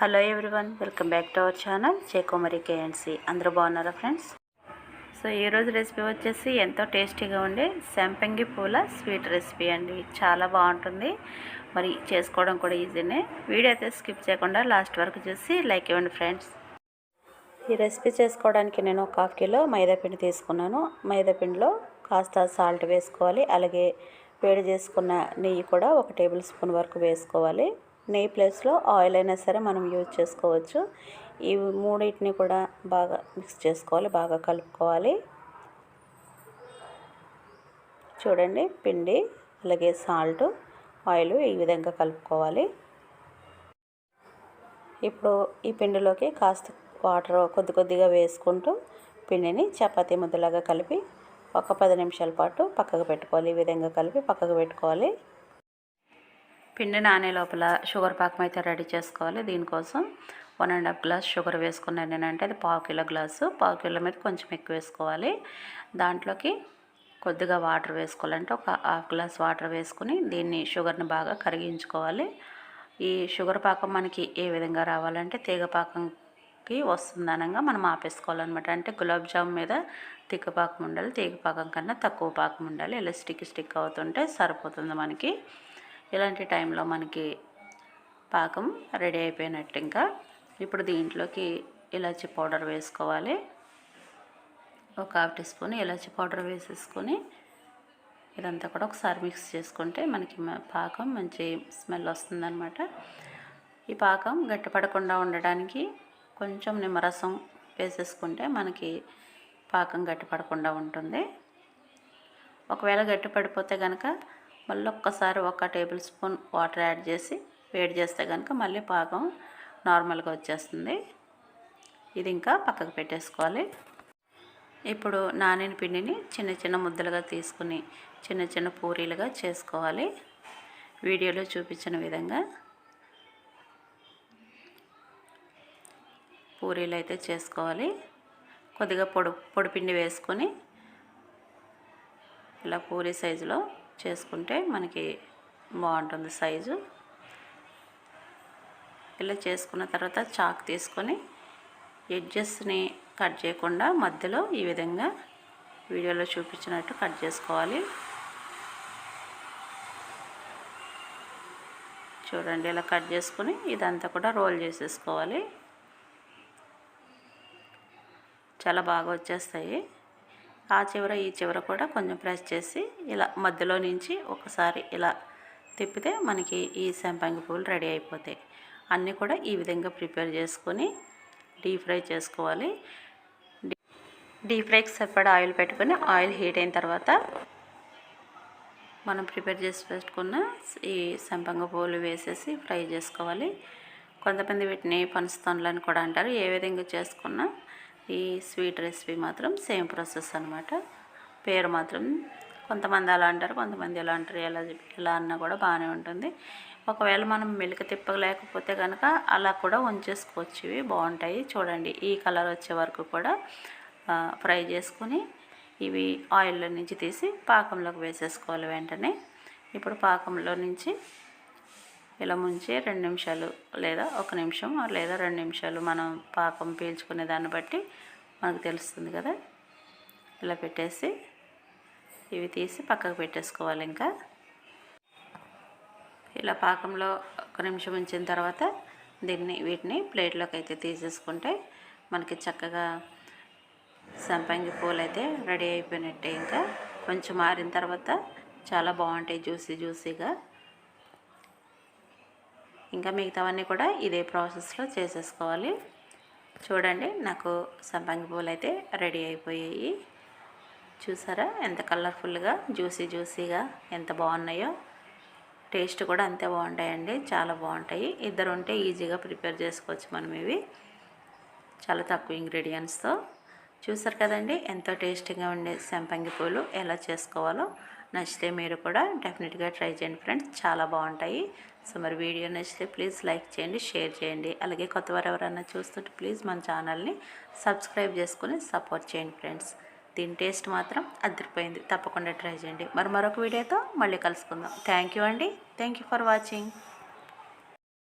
Hello everyone welcome back to our channel చేకోమరి KNC అందరూ బాగున్నారా friends? So ఈరోజు recipe వచ్చేసి ఎంతో టేస్టీగా ఉండే సంపంగి పూల స్వీట్ రెసిపీ అండి. చాలా బాగుంటుంది. మరి చేసుకోవడం కూడా ఈజీనే. వీడియో అయితే స్కిప్ చేయకుండా లాస్ట్ వరకు చూసి లైక్ ఇవ్వండి ఫ్రెండ్స్. ఈ రెసిపీ చేసుకోవడానికి నేను ఒక హాఫ్ కిలో మైదాపిండి తీసుకున్నాను. మైదాపిండిలో కాస్త సాల్ట్ వేసుకోవాలి. అలాగే వేడి చేసుకున్న నెయ్యి కూడా ఒక టేబుల్ స్పూన్ వరకు వేసుకోవాలి. నెయ్యి ప్లేస్లో ఆయిల్ అయినా సరే మనం యూజ్ చేసుకోవచ్చు. ఈ మూడింటిని కూడా బాగా మిక్స్ చేసుకోవాలి బాగా కలుపుకోవాలి. చూడండి పిండి అలాగే సాల్ట్ ఆయిల్ ఈ విధంగా కలుపుకోవాలి. ఇప్పుడు ఈ పిండిలోకి కాస్త వాటర్ కొద్ది కొద్దిగా వేసుకుంటూ పిండిని చపాతీ ముద్దలాగా కలిపి ఒక పది నిమిషాల పాటు పక్కకు పెట్టుకోవాలి. ఈ విధంగా కలిపి పక్కకు పెట్టుకోవాలి. పిండి నానే లోపల షుగర్ పాకం అయితే రెడీ చేసుకోవాలి. దీనికోసం one and half glass sugar వేసుకున్నాను నేనంటే అది పావు కిలో గ్లాసు. పావు కిలో మీద కొంచెం ఎక్కువ వేసుకోవాలి. దాంట్లోకి కొద్దిగా వాటర్ వేసుకోవాలంటే ఒక హాఫ్ గ్లాస్ వాటర్ వేసుకుని దీన్ని షుగర్ని బాగా కరిగించుకోవాలి. ఈ షుగర్ పాకం మనకి ఏ విధంగా రావాలంటే తీగ పాకంకి వస్తుందనగా మనం ఆపేసుకోవాలన్నమాట. అంటే గులాబ్ జామ్ మీద తిక్క పాకం ఉండాలి తీగ పాకం కన్నా తక్కువ పాకం ఉండాలి. ఇలా స్టిక్ స్టిక్ అవుతుంటే సరిపోతుంది మనకి. ఇలాంటి టైంలో మనకి పాకం రెడీ అయిపోయినట్టు ఇంకా ఇప్పుడు దీంట్లోకి ఇలాచి పౌడర్ వేసుకోవాలి. ఒక హాఫ్ టీ స్పూన్ ఇలాచి పౌడర్ వేసేసుకొని ఇదంతా కూడా ఒకసారి మిక్స్ చేసుకుంటే మనకి పాకం మంచి స్మెల్ వస్తుందన్నమాట. ఈ పాకం గట్టిపడకుండా ఉండడానికి కొంచెం నిమ్మరసం వేసేసుకుంటే మనకి పాకం గట్టిపడకుండా ఉంటుంది. ఒకవేళ గట్టి పడిపోతే కనుక మళ్ళీ ఒక్కసారి ఒక టేబుల్ స్పూన్ వాటర్ యాడ్ చేసి వేడి చేస్తే కనుక మళ్ళీ పాకం నార్మల్గా వచ్చేస్తుంది. ఇది ఇంకా పక్కకు పెట్టేసుకోవాలి. ఇప్పుడు నానిన పిండిని చిన్న చిన్న ముద్దలుగా తీసుకుని చిన్న చిన్న పూరీలుగా చేసుకోవాలి. వీడియోలో చూపించిన విధంగా పూరీలు అయితే చేసుకోవాలి. కొద్దిగా పొడి పొడిపిండి వేసుకొని ఇలా పూరీ సైజులో చేసుకుంటే మనకి బాగుంటుంది సైజు. ఇలా చేసుకున్న తర్వాత చాక్ తీసుకొని ఎడ్జెస్ని కట్ చేయకుండా మధ్యలో ఈ విధంగా వీడియోలో చూపించినట్టు కట్ చేసుకోవాలి. చూడండి ఇలా కట్ చేసుకుని ఇదంతా కూడా రోల్ చేసేసుకోవాలి. చాలా బాగా వచ్చేస్తాయి. ఆ చివర ఈ చివర కూడా కొంచెం ప్రెస్ చేసి ఇలా మధ్యలో నుంచి ఒకసారి ఇలా తిప్పితే మనకి ఈ సంపంగి పూలు రెడీ అయిపోతాయి. అన్నీ కూడా ఈ విధంగా ప్రిపేర్ చేసుకొని డీప్ ఫ్రై చేసుకోవాలి. డీప్ ఫ్రైకి సరిపడా ఆయిల్ పెట్టుకొని ఆయిల్ హీట్ అయిన తర్వాత మనం ప్రిపేర్ చేసి పెట్టుకున్న ఈ సంపంగ పూలు వేసేసి ఫ్రై చేసుకోవాలి. కొంతమంది వీటిని పనస్తోన్లని కూడా అంటారు. ఏ విధంగా చేసుకున్నా ఈ స్వీట్ రెసిపీ మాత్రం సేమ్ ప్రాసెస్ అనమాట పేరు మాత్రం కొంతమంది అలా అంటారు కొంతమంది ఎలా అంటారు ఎలా ఎలా అన్నా కూడా బాగానే ఉంటుంది. ఒకవేళ మనం మెలిక తిప్పలేకపోతే కనుక అలా కూడా ఉంచేసుకోవచ్చు. ఇవి బాగుంటాయి చూడండి. ఈ కలర్ వచ్చే వరకు కూడా ఫ్రై చేసుకుని ఇవి ఆయిల్లో నుంచి తీసి పాకంలోకి వేసేసుకోవాలి వెంటనే. ఇప్పుడు పాకంలో నుంచి ఇలా ముంచి రెండు నిమిషాలు లేదా ఒక నిమిషం లేదా రెండు నిమిషాలు మనం పాకం పీల్చుకునే దాన్ని బట్టి మనకు తెలుస్తుంది కదా. ఇలా పెట్టేసి ఇవి తీసి పక్కకు పెట్టేసుకోవాలి ఇంకా. ఇలా పాకంలో ఒక నిమిషం ఉంచిన తర్వాత దీన్ని వీటిని ప్లేట్లోకి అయితే తీసేసుకుంటే మనకి చక్కగా సంపంగి పూలు అయితే రెడీ అయిపోయినట్టే ఇంకా. కొంచెం మారిన తర్వాత చాలా బాగుంటాయి జ్యూసీ జ్యూసీగా. ఇంకా మిగతావన్నీ కూడా ఇదే ప్రాసెస్లో చేసేసుకోవాలి. చూడండి నాకు సంపంగి పూలు అయితే రెడీ అయిపోయాయి. చూసారా ఎంత కలర్ఫుల్గా జ్యూసీ జ్యూసీగా ఎంత బాగున్నాయో. టేస్ట్ కూడా అంతే బాగుంటాయండి చాలా బాగుంటాయి. ఇద్దరు ఉంటే ఈజీగా ప్రిపేర్ చేసుకోవచ్చు మనం ఇవి. చాలా తక్కువ ఇంగ్రీడియంట్స్తో. చూసారు కదండి ఎంతో టేస్టీగా ఉండే సంపంగి పూలు ఎలా చేసుకోవాలో. నచ్చితే మీరు కూడా డెఫినెట్గా ట్రై చేయండి ఫ్రెండ్స్. చాలా బాగుంటాయి. సో మరి వీడియో నచ్చితే ప్లీజ్ లైక్ చేయండి షేర్ చేయండి. అలాగే కొత్త వారు ఎవరైనా చూస్తుంటే ప్లీజ్ మన ఛానల్ని సబ్స్క్రైబ్ చేసుకుని సపోర్ట్ చేయండి ఫ్రెండ్స్. దీని టేస్ట్ మాత్రం అదిరిపోయింది తప్పకుండా ట్రై చేయండి. మరి మరొక వీడియోతో మళ్ళీ కలుసుకుందాం. థ్యాంక్ యూ అండి. Thank you for watching.